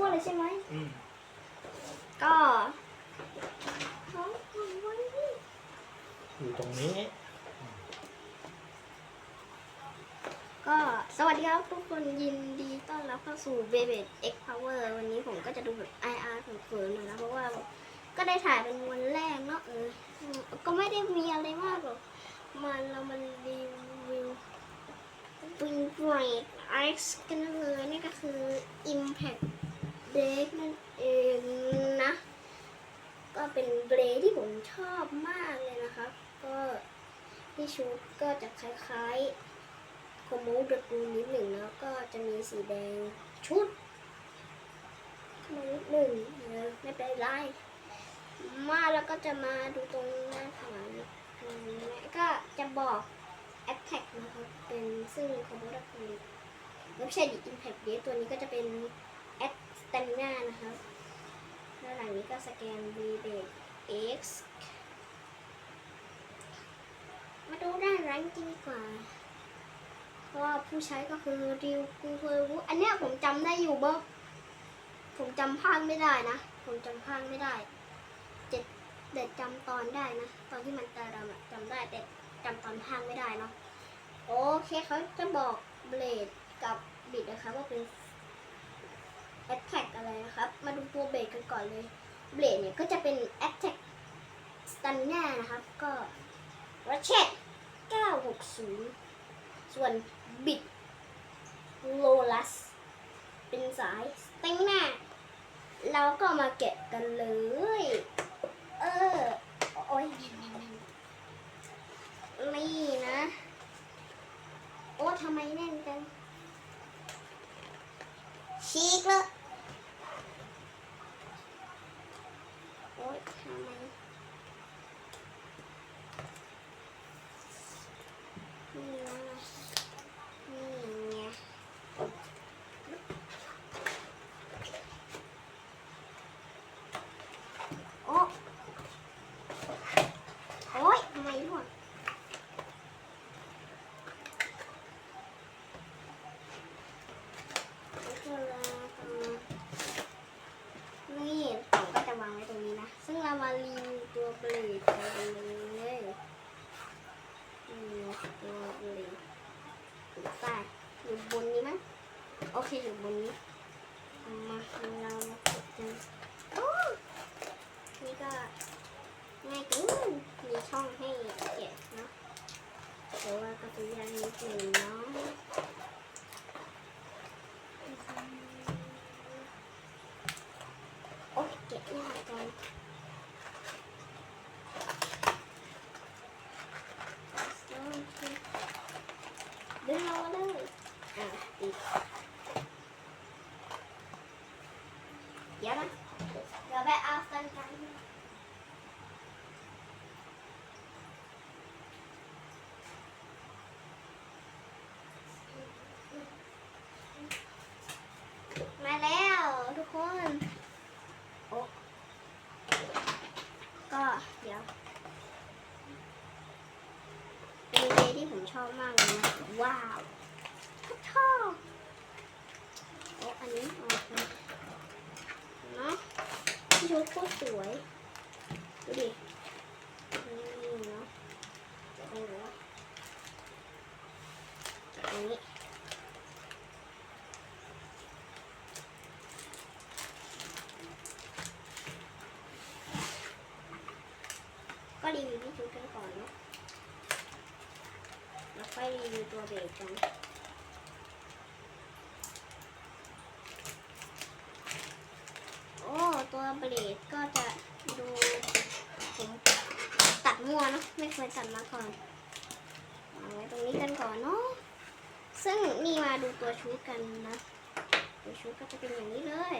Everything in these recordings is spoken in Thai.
ทั่วเลยใช่ไหม อืมก็เขาทำไว้นี่อยู่ตรงนี้ ก็สวัสดีครับทุกคนยินดีต้อนรับเข้าสู่ b a b e X Power วันนี้ผมก็จะดูแบบ IR เขินๆหน่อยนะ เพราะว่าก็ได้ถ่ายเป็นวันแรกเนาะเอออืมก็ไม่ได้มีอะไรมากหรอก มันเรามันรีวิว Wing Bright X กันเลยนี่ก็คือ Impact Break นั่นเองนะ ก็เป็นเบรที่ผมชอบมากเลยนะครับ ก็ที่ชุดก็จะคล้ายๆคโมดกูนิดหนึ่งแล้วก็จะมีสีแดงชุดนมานิดหนึ่งเออไม่เป็นไรมาแล้วก็จะมาดูตรงหน้าข้างหลังอืมแล้วก็จะบอก Attack นะครับ เป็นซึ่งคโมดกูนไม่ใช่ดิ Impact เดตัวนี้ก็จะเป็น Add Stamina นะครับด้านหลังนี้ก็สแกน V b a X มาดูด้านหลังจริงดีกว่าเพราะว่าผู้ใช้ก็คือริวกูเฮอร์วูอันเนี้ยผมจำได้อยู่เบ้ผมจำภาคไม่ได้นะ ผมจำภาคไม่ได้เจ็ดเด็ดจำตอนได้นะ ตอนที่มันตาดำจำได้แต่จำตอนภาคไม่ได้เนาะโอเคเขาจะบอกเบลดกับบิดนะคะว่าเป็น Attack อะไรนะครับ มาดูตัวเบลดกันก่อนเลย เบลดเนี่ยก็จะเป็น Attack Stamina นะครับ ก็ Ratchet 960 ส่วนบิดโลลัส เป็นสาย Stamina เราก็มาแกะกันเลย เออ โอ้ยนี่นะ โอ้ทำไมแน่นจัง ชีกเลย like, าลีตัวเบลดกันเลยตัวเลยอยู่ใต้อยู่บนนี้มั้งโอเคอยู่บนนี้มาเรามาฝึกกันโอ้นี่ก็ง่ายเกินมีช่องให้เก็บเนาะแต่ว่าก็จะยากนิดหนึ่งเนาะโอ้ยเก็บยากจัง ดึงลงมาเลยอะติดเดี๋ยวนะ เดี๋ยวไปเอากันไกันมาแล้วทุก คนโอ้ก็เดี๋ยวเป็นเดย์ที่ผมชอบมากเลยนะ ว้าวชอบโอ้อันนี้ออกนะเนาะที่ชุดโคตรสวย ดูดิ นี่เนาะโอ้โหอันนี้ ก็รีวิวที่ชุดกันก่อนเนาะแล้วค่อยรีวิวตัวเบรกกันโอ้ตัวเบรกก็จะดูผมตัดมั่วเนอะไม่เคยตัดมาก่อนวางไว้ตรงนี้กันก่อนเนาะซึ่งนี่มาดูตัวชุดกันนะตัวชุดก็จะเป็นอย่างนี้เลย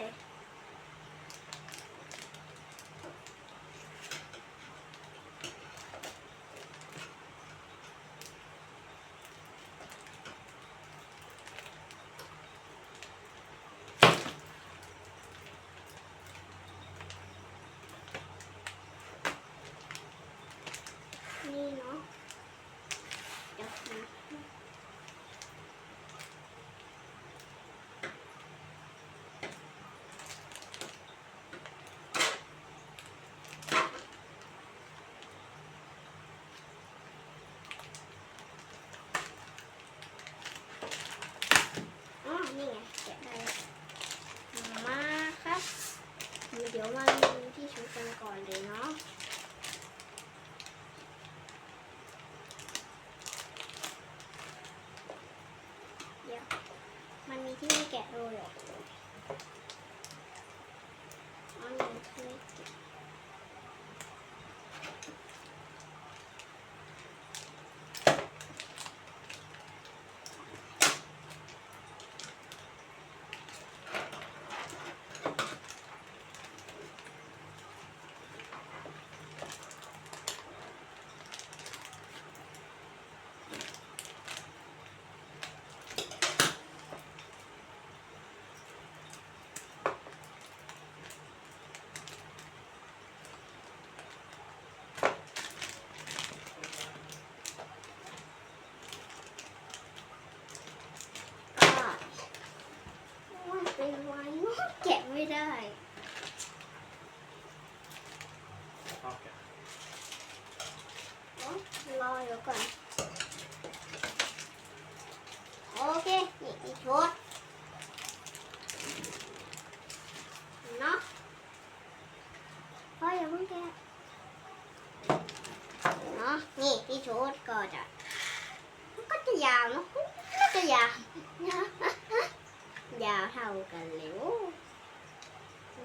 เดี๋ยวมาดูที่ชุดกันก่อนเลยเนาะเดี๋ยวมันมีที่ไม่แกะเลยเหรอันอมีที่แกะ ได้โอเคเนอะรอเดี๋ยวก่อน โอเค นี่อีกชุดเนาะพ่ออย่าเพิ่งแกะเนาะนี่ที่ชุดก็จะมันก็จะยาวเนาะก็จะยาว ยาวเท่ากันเลยโอ้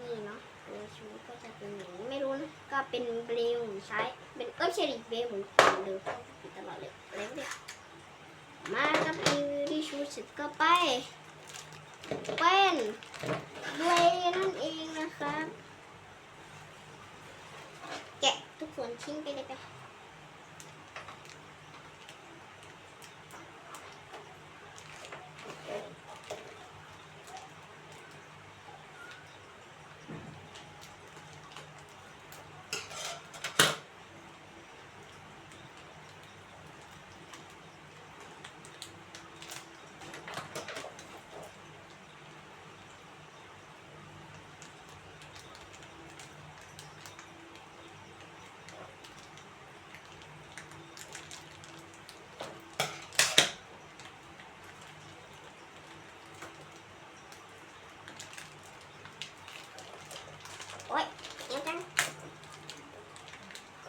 นี่เนาะตัวชุดก็จะเป็นอย่างนี้ไม่รู้นะ ก็ เป็นเบลวใช้เป็นเออเชริเบลเหมือนเดิมผิดตลอดเลยอะไรวเนี่ยมากับรีวิวที่ชูเสร็จก็ไปเป็นเบลนั่นเองนะครับ แกะทุกส่วนทิ้งไปเลยไป โอ๊ยเดี๋ยวกัน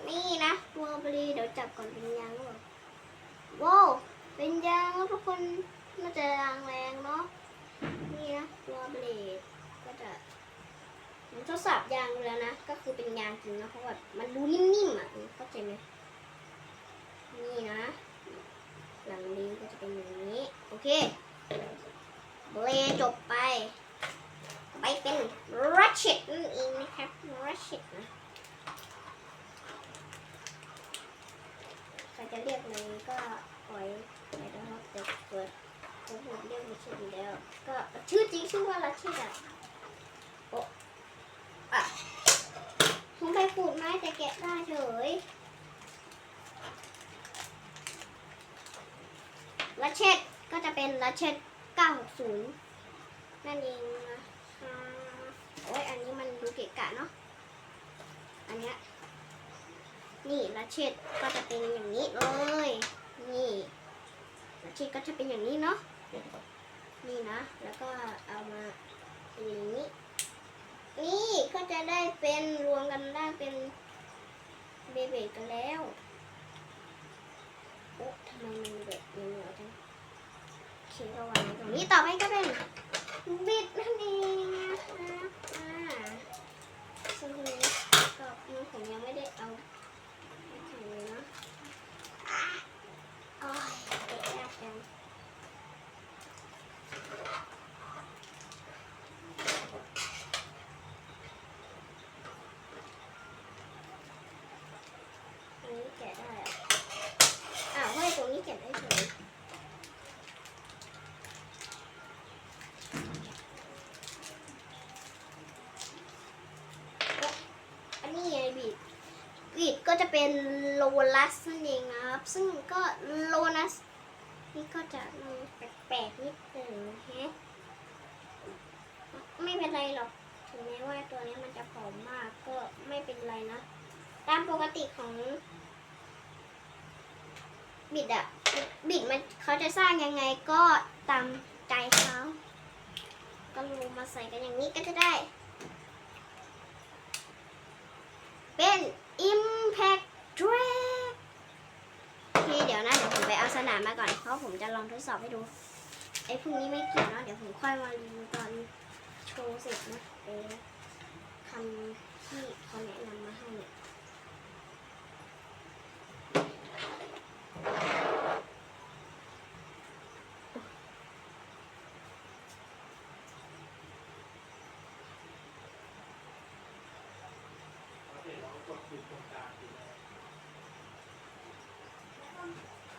นี่นะตัวบรีเดี๋ยว จับก่อนเป็นยางหรือเปล่าว้าวเป็นยางแล้วทุกคนน่าจะยางแรงเนาะนี่นะตัวเบลดก็จะผมทดสอบยางแล้วนะ ก็คือเป็นยางจริงนะเพราะว่ามันดูนิ่มๆอะเข้าใจไหมนี่นะ หลังลิ้นก็จะเป็นอย่างนี้ โอเคเบลดจบไป ไปเป็น ratchet นั่นเองนะครับ ratchet นะ ครจะเรียกอะไรก็ปล่อยนะครับแต่เปิดผมผมเรียก ratchet อยู่แล้ว ก็ชื่อจริงชื่อว่า ratchet อะโอ้อะผมไปขูดไม้แต่แกะได้เฉย ratchet ก็จะเป็น ratchet 960 นั่นเองนะโอ้ยอันนี้มันดูเกะกะเนาะอันเนี้ย นี่ลัชเชตก็จะเป็นอย่างนี้เลย นี่ลัชเชตก็จะเป็นอย่างนี้เนาะ นี่นะ แล้วก็เอามาเป็นอย่างนี้ นี่ก็จะได้เป็นรวมกันได้เป็นเบเบกันแล้วโอ้ทำไมมันแบบเหนียวๆจังโอเคก็วางไว้ตรงนี้ต่อไปก็เป็นบิดนั่นเองนะครับอ่าซึ่งตรงนี้ก็มือผมยังไม่ได้เอาไปแข่งเลยเนาะอะโอ้ยเตะยากจังอันนี้แกะได้อะอ้าวเฮ้ยตรงนี้แกะได้เฉย อันนี้ไงบีดบีดก็จะ เป็นโลลัสนั่นเองนะครับ ซึ่งก็โลนัสนี่ก็จะมีแปลกๆนิดหนึ่งแฮะไม่เป็นไรหรอก ถึงแม้ว่าตัวนี้มันจะผอมมากก็ไม่เป็นไรนะ ตามปกติของ บิดอะบิดมันเขาจะสร้างยังไงก็ตามใจเขาก็ลงมาใส่กันอย่างนี้ก็จะได้ เป็นอิม แพ็กทรพี่เคเดี๋ยวนะเดี๋ยวผมไปเอาสนามมาก่อน เพราะผมจะลองทดสอบให้ดู ไอ้พวกนี้ไม่เกี่ยวเนะเดี๋ยวผมค่อยมารีวิวตอนโชว์เสร็จนะเออคำที่เขาแนะนำมาให้เนี่ย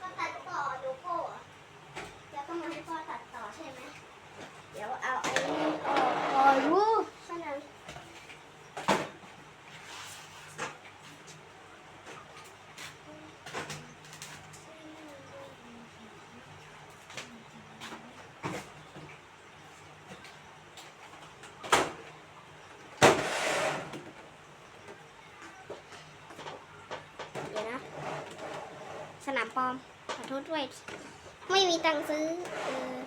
ก็ตัดต่อโลโก้อะแล้วก็มาให้พ่อตัดต่อใช่ไหม เดี๋ยวเอาไอ้นี่ออกก่อนวู้ขนาดเดี๋ยวนะ สนามปลอม ขอโทษด้วย ไม่มีตังค์ซื้อเออ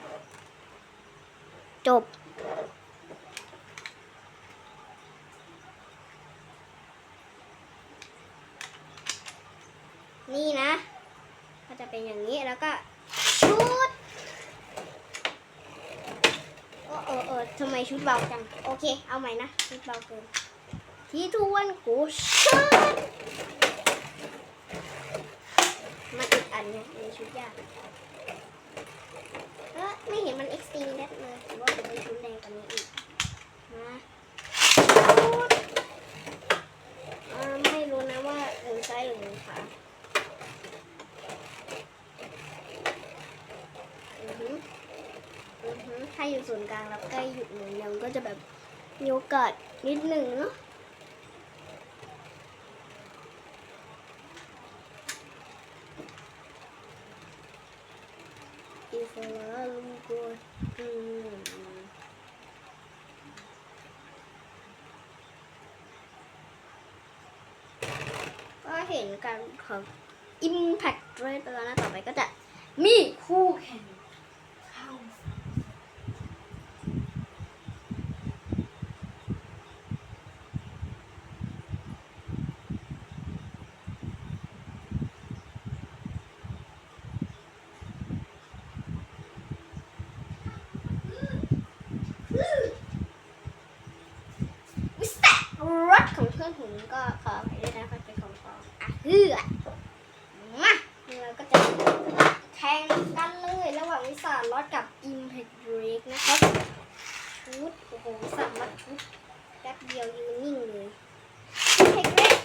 จบ นี่นะ ก็จะเป็นอย่างนี้แล้วก็ชุดโอ้เออเออทำไมชุดเบาจัง โอเค เอาใหม่นะ ชุดเบาเกินที่ทวนกูชุดมันอีกอันเนี่ยในชุดยาก ไม่เห็นมัน XT เน็ตเลยหรือว่ามันเป็นชุดแดงกว่านี้อีกมาไม่รู้นะว่าหนึ่งซ้ายหรือหนึ่งขวาอือหืออือหือถ้าอยู่ศูนย์กลางแล้วใกล้หยุดหนึ่งยังก็จะแบบมีโอกาสนิดหนึ่งเนาะ อีฟลาลุงกูอืมก็เห็นการของ Impact ด้วยไปแล้วนะต่อไปก็จะมีคู่แข่งเข้าวิสตรถของเพื่อนผมก็ขอไปด้วยนะคะเป็นของปล อมอะเฮือมาเราก็จะแข่งกันเลยระหว่างวิสารถกับ Impact Break นะครับ ชุด โอ้โหวิสารถชุดแป๊บเดียวยืนนิ่งเลย Impact Break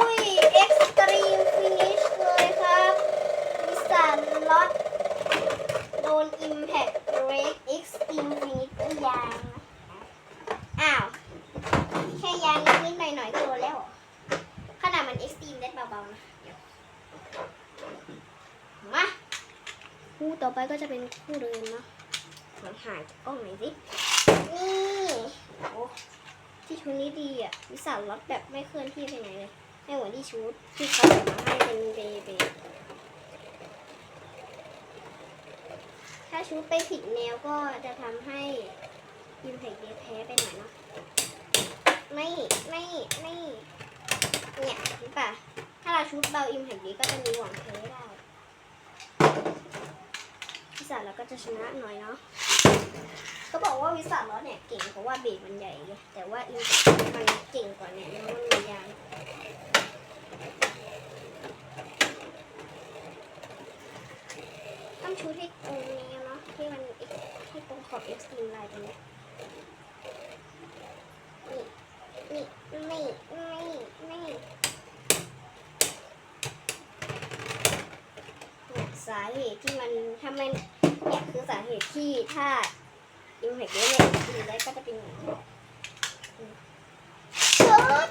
อุ้ย Extreme Finish เลยครับวิสารถโดน Impact Break Extreme Finish ด้วยยางนะอ้าว แค่ยางนิดๆหน่อยๆก็โดนแล้วเหรอขนาดมัน Extreme เล็ดเบาๆนะ เดี๋ยว มา คู่ต่อไปก็จะเป็นคู่เดิมเนาะ หางห่างจากกล้องหน่อยสิ นี่โอ้ที่ชุดนี้ดีอะ วิสาล็อตแบบไม่เคลื่อนที่ไปไหนเลยไม่เหมือนที่ชุดที่เขาออกมาให้เป็นเบเบถ้าชุดไปผิดแนวก็จะทำให้อิมแพกเดแพ้ไปหน่อยเนาะ ไม่ไม่ไม่เนี่ยหรือเปล่าถ้าเราชุดเบาอิมแพกดีก็จะมีหวังแพ้ได้วิสาเราก็จะชนะหน่อยเนาะ เขาบอกว่าวิสาล้อเนี่ยเก่งเพราะว่าเบรกมันใหญ่ไงแต่ว่าอิมแพกมันเก่งกว่าเนี่ยเพราะมันมียางต้องชุดให้ตรงนี้เนาะที่มันให้ตรงขอบเอ็กซ์ตรีมไลน์ตรงนี้นี่นี่นี่นี่นี่สาเหตุที่มันถ้ามันเนี่ยคือสาเหตุที่ถ้า อิมแพกเยอะเนี่ยดีได้ก็จะเป็นอย่างนี้อืมเชิด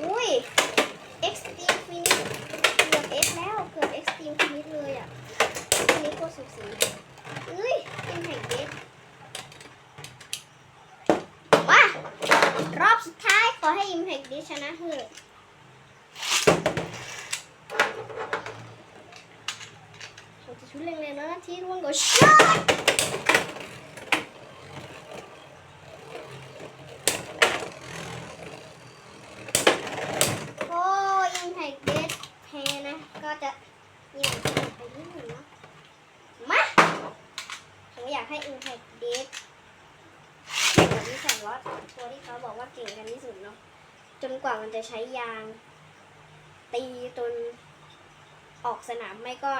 อุ้ย extreme finish เกือบ X แล้วเกือบ extreme finish เลยอะอันนี้โคตรสุดสีเอ้ย impact jet มารอบสุดท้ายขอให้ Impact ดิชนะเถอะเราจะชุดแรงๆแล้วนะที่ร่วงก็ช็อตโอ้ Impact เดชแพ้นะ ก็จะอย่างไปนิดหนึ่งเนาะมา ผมอยากให้ Impact Date แข่งกับวิสัยรอดตัวที่เขาบอกว่าเก่งกันที่สุดเนาะจนกว่ามันจะใช้ยาง ตีจนออกสนามไม่ก็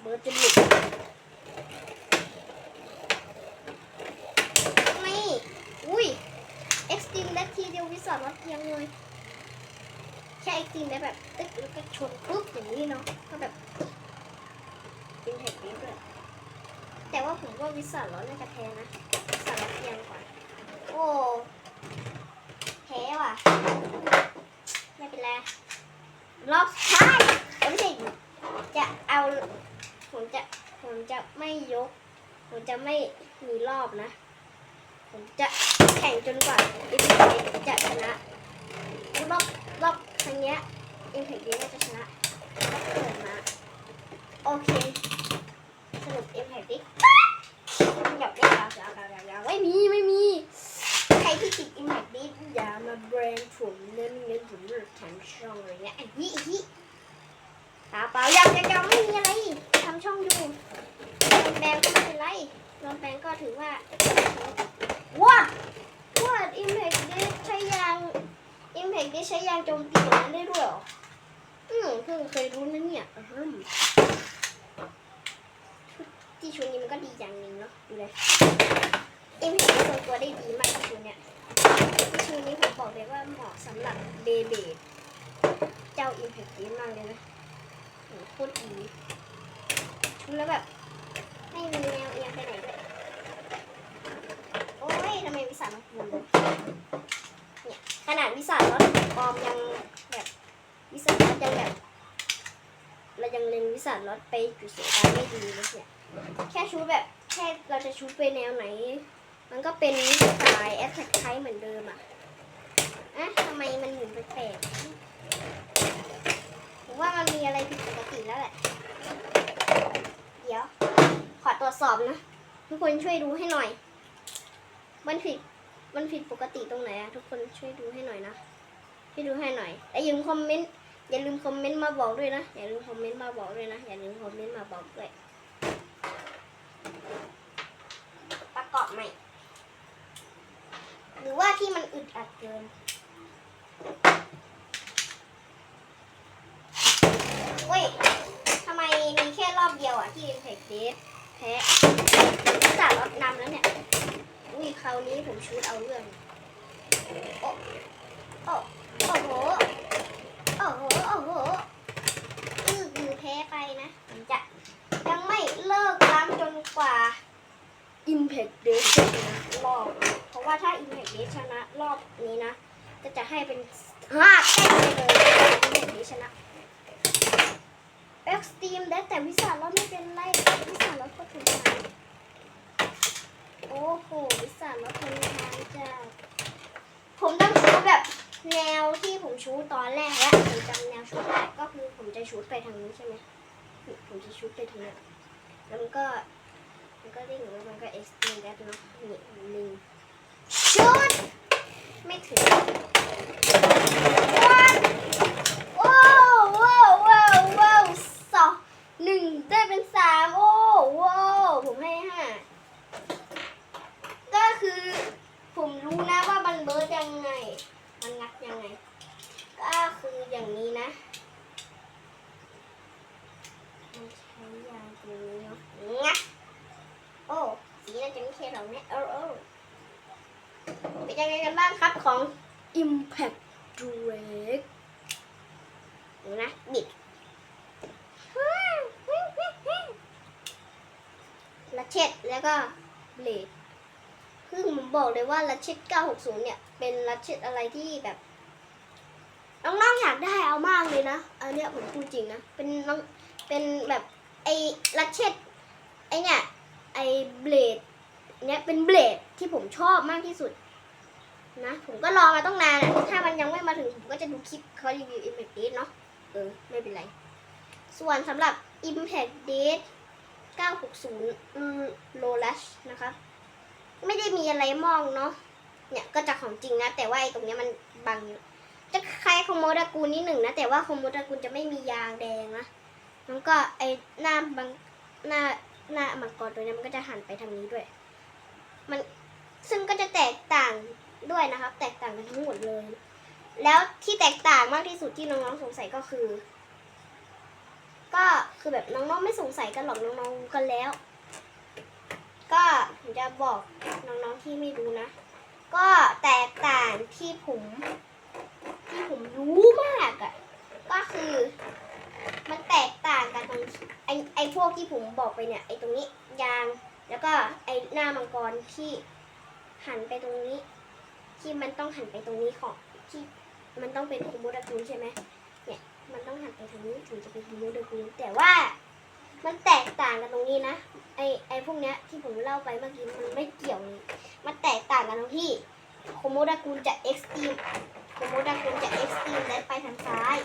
เบิร์ดจนหลุดนี่อุ้ย Extreme และทีเดียววิสัยรอดเพียงเลยแค่ Extreme ได้แบบตึ๊กแล้วก็ชนปุ๊บอย่างนี้เนาะก็แบบ Impact Date ด้วย แต่ว่าผมว่าวิสัยรอดน่าจะแพ้นะสารเพียงก่อนโอ้แพ้ว่ะ ไม่เป็นไร รอบท้ายเอ้ยไม่ใช่จะเอา ผมจะ ผมจะไม่ยก ผมจะไม่มีรอบนะ ผมจะแข่งจนกว่าอิมแพคจะชนะรอบรอบครั้งเนี้ยอิมแพคเดียน่าจะชนะรอบเปิดมา โอเค รุปอิมแพคดิหยอกเล่นยาวยาวยาวยาวไม่มีไม่มี ใครที่ติดอิมแพคดิอย่ามาแบรนด์ผมเน้นเน้นผมเลือกทำช่องอะไรเงี้ยไอ้ฮิไอ้ฮิตาเปล่ายังยังยังไม่มีอะไรทำช่องอยู่โดนแบนก็ไม่เป็นไรโดนแบนก็ถือว่าว้าว้าอิมแพคดิใช้ยางอิมแพคดิใช้ยางโจมตีอย่างนั้นได้ด้วยหรออืมเพิ่งเคยรู้นะเนี่ยอืม ที่ชุดนี้มันก็ดีอย่างหนึ่งเนาะดูเลยเอ็มเห็นทรงตัวได้ดีมากที่ชุดเนี้ยที่ชุดนี้ผมบอกเลยว่าเหมาะสำหรับเบเบดเจ้าอิมแพคดีมากเลยนะโหโคตรดีชุดแล้วแบบไม่มีแนวเอียงไปไหนเลยโอ้ยทำไมวิสานมันปูนเนี่ยขนาดวิสานรถปลอมยังแบบวิสานรถยังแบบเรายังเล็งวิสานรถไปจุดเสียการไม่ดีเลยเนี่ย แค่ชูแบบแค่เราจะชูไปแนวไหน มันก็เป็นสายแอ t แทกไทเหมือนเดิมอะอะทำไมมันหมุนแปลกๆผมว่ามันมีอะไรผิดปกติแล้วแหละ เดี๋ยว ขอตรวจสอบนะ ทุกคนช่วยดูให้หน่อย มันผิด มันผิดปกติตรงไหนอะทุกคนช่วยดูให้หน่อยนะ ช่วยดูให้หน่อยอย่าลืมคอมเมนต์ อย่าลืมคอมเมนต์มาบอกด้วยนะ อย่าลืมคอมเมนต์มาบอกด้วยนะ อย่าลืมคอมเมนต์มาบอกด้วย ประกอบใหม่ หรือว่าที่มันอึดอัดเกิน เว้ยทำไมมีแค่รอบเดียวอะที่เป็นเทคเดสแพ้จ่ารถนำแล้วเนี่ย อุ้ยคราวนี้ผมชูดเอาเรื่อง โอ้โอ้โอ้โห โอ้โห โอ้โหอือคือแพ้ไปนะผมจะยังไม่เลิก กว่า Impact Day ชนะรอบ เพราะว่าถ้า Impact Day ชนะรอบนี้นะ ก็จะให้เป็นห้าแต้มไปเลย Impact Day ชนะ Extreme ได้แต่วิสาเราไม่เป็นไร วิสาเราก็ถึงทางโอ้โห วิสาเราทนทางจ้าผมต้องชูแบบแนวที่ผมชูตอนแรกแล้วผมจำแนวชูได้ก็คือผมจะชูไปทางนี้ใช่ไหมผมจะชูไปทางนี้แล้วมันก็ มันก็ดิ่งแล้วมันก็เอ็กซ์ตรีมแดเนาะนี่หนึ่งชุดไม่ถึงวันโอ้ว้าวว้าวว้าวสองหนึ่งได้เป็นสามโอ้ว้าวผมให้ห้าก็คือผมรู้นะว่ามันเบิร์ดยังไง มันงัดยังไง ก็คืออย่างนี้นะมันใช้ยางตรงนี้เนาะงัด โอ้ สีน่าจะไม่ใช่หรอกเนี่ยเออเออเป็นยังไงกันบ้างครับของ Impact Drake ดูนะ บิดลัชเชตแล้วก็เบลดคือผมบอก เลยว่าลัชเชต960 เนี่ย เป็นลัชเชตอะไรที่แบบ น้องๆอยากได้เอามากเลยนะอันเนี้ยผมพูดจริงนะ เป็นน้องเป็นแบบไอ้ลัชเชตไอเนี่ยไอเบลดเนี่ยเป็นเบลดที่ผมชอบมากที่สุดนะผมก็รอมาต้องนานอะถ้ามันยังไม่มาถึงผมก็จะดูคลิปเขารีวิว Impact Date เนาะเออ ไม่เป็นไร ส่วนสำหรับ Impact Date 960 Low Lash นะครับ ไม่ได้มีอะไรมองเนาะเนี่ยก็จะของจริงนะ แต่ว่าไอ้ตรงเนี้ยมันบังจะคล้ายคอมโมดากูนิดหนึ่งนะแต่ว่าคอมโมดากูจะไม่มียางแดงนะแล้วก็ไอ้หน้าบางหน้าหน้ามังกรตัวเนี้ยมันก็จะหันไปทางนี้ด้วย มันซึ่งก็จะแตกต่างด้วยนะครับ แตกต่างกันทั้งหมดเลย แล้วที่แตกต่างมากที่สุดที่น้องๆสงสัยก็คือ ก็คือแบบน้องๆไม่สงสัยกันหรอกน้องๆกันแล้ว ก็ผมจะบอกน้องๆที่ไม่รู้นะ ก็แตกต่างที่ผมที่ผมรู้มากอะ่ะก็คือมันแตกต่างกันตรงไอไอพวกที่ผมบอกไปเนี่ยไอตรงนี้ยางแล้วก็ไอหน้ามังกรที่หันไปตรงนี้ ที่มันต้องหันไปตรงนี้ของที่มันต้องเป็นโคโมดากุใช่ไหมเนี่ยมันต้องหันไปทางนี้ถึงจะเป็นโคโมดากุแต่ว่า มันแตกต่างกันตรงนี้นะ ไอไอพวกเนี้ยที่ผมเล่าไปเมื่อกี้มันไม่เกี่ยวเลย มันแตกต่างกันตรงที่โคโมดากุนจะเอ็กซ์ตีมโคโมดากุนจะเอ็กซ์ตีมและไปทางซ้าย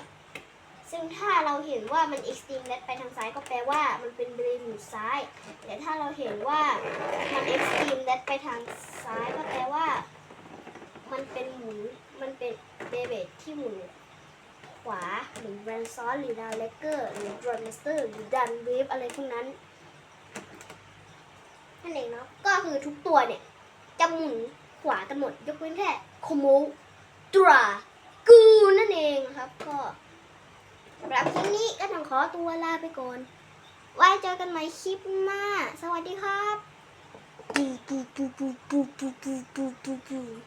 ซึ่งถ้าเราเห็นว่ามันเอ็กซ์ตีมและไปทางซ้ายก็แปลว่ามันเป็นบรนหมุนซ้าย แต่ถ้าเราเห็นว่ามันเอ็กซ์ตีมและไปทางซ้ายก็แปลว่า มันเป็นหมุนมันเป็นเบเบดที่หมุน ขวา หรือแรนซอนหรือดาวเลกเกอร์ หรือดรอนมสเตอร์ หรือดันเวฟอะไรพวกนั้น นั่นเองเนาะ ก็คือทุกตัวเนี่ย จะหมุนขวากันหมด ยกเว้นแค่โคโมตรากูนั่นเองครับ ก็สำหรับคลิปนี้ก็ต้องขอตัวลาไปก่อน ไว้เจอกันใหม่คลิปหน้า สวัสดีครับ